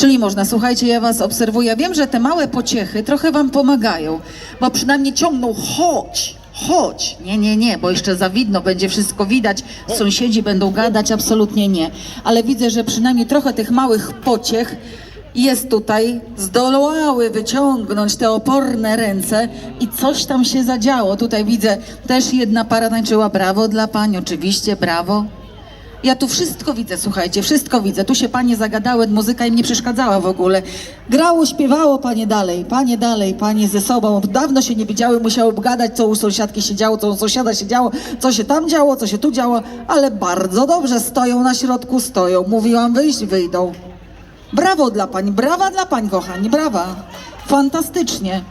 Czyli można, słuchajcie, ja was obserwuję. Wiem, że te małe pociechy trochę wam pomagają, bo przynajmniej ciągną, chodź, chodź. Nie, nie, nie, bo jeszcze za widno, będzie wszystko widać, sąsiedzi będą gadać, absolutnie nie. Ale widzę, że przynajmniej trochę tych małych pociech jest tutaj, zdołały wyciągnąć te oporne ręce i coś tam się zadziało. Tutaj widzę, też jedna para tańczyła, brawo dla pań, oczywiście, brawo. Ja tu wszystko widzę, słuchajcie, wszystko widzę. Tu się panie zagadały, muzyka im nie przeszkadzała w ogóle. Grało, śpiewało panie dalej, panie dalej, panie ze sobą. Dawno się nie widziały, musiały gadać, co u sąsiadki się działo, co u sąsiada się działo, co się tam działo, co się tu działo, ale bardzo dobrze stoją na środku, stoją. Mówiłam wyjść, wyjdą. Brawo dla pań, brawa dla pań, kochani, brawa. Fantastycznie.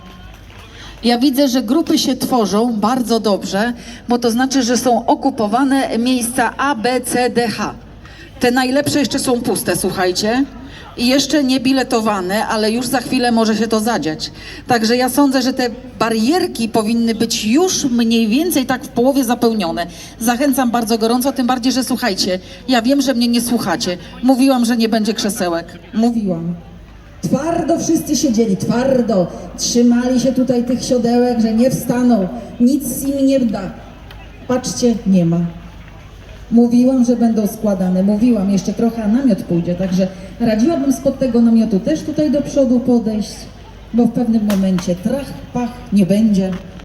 Ja widzę, że grupy się tworzą bardzo dobrze, bo to znaczy, że są okupowane miejsca A, B, C, D, H. Te najlepsze jeszcze są puste, słuchajcie. I jeszcze nie biletowane, ale już za chwilę może się to zadziać. Także ja sądzę, że te barierki powinny być już mniej więcej tak w połowie zapełnione. Zachęcam bardzo gorąco, tym bardziej, że słuchajcie, ja wiem, że mnie nie słuchacie. Mówiłam, że nie będzie krzesełek. Mówiłam. Twardo wszyscy siedzieli, twardo. Trzymali się tutaj tych siodełek, że nie wstaną. Nic im nie da. Patrzcie, nie ma. Mówiłam, że będą składane. Mówiłam, jeszcze trochę a namiot pójdzie, także radziłabym spod tego namiotu też tutaj do przodu podejść, bo w pewnym momencie trach, pach nie będzie.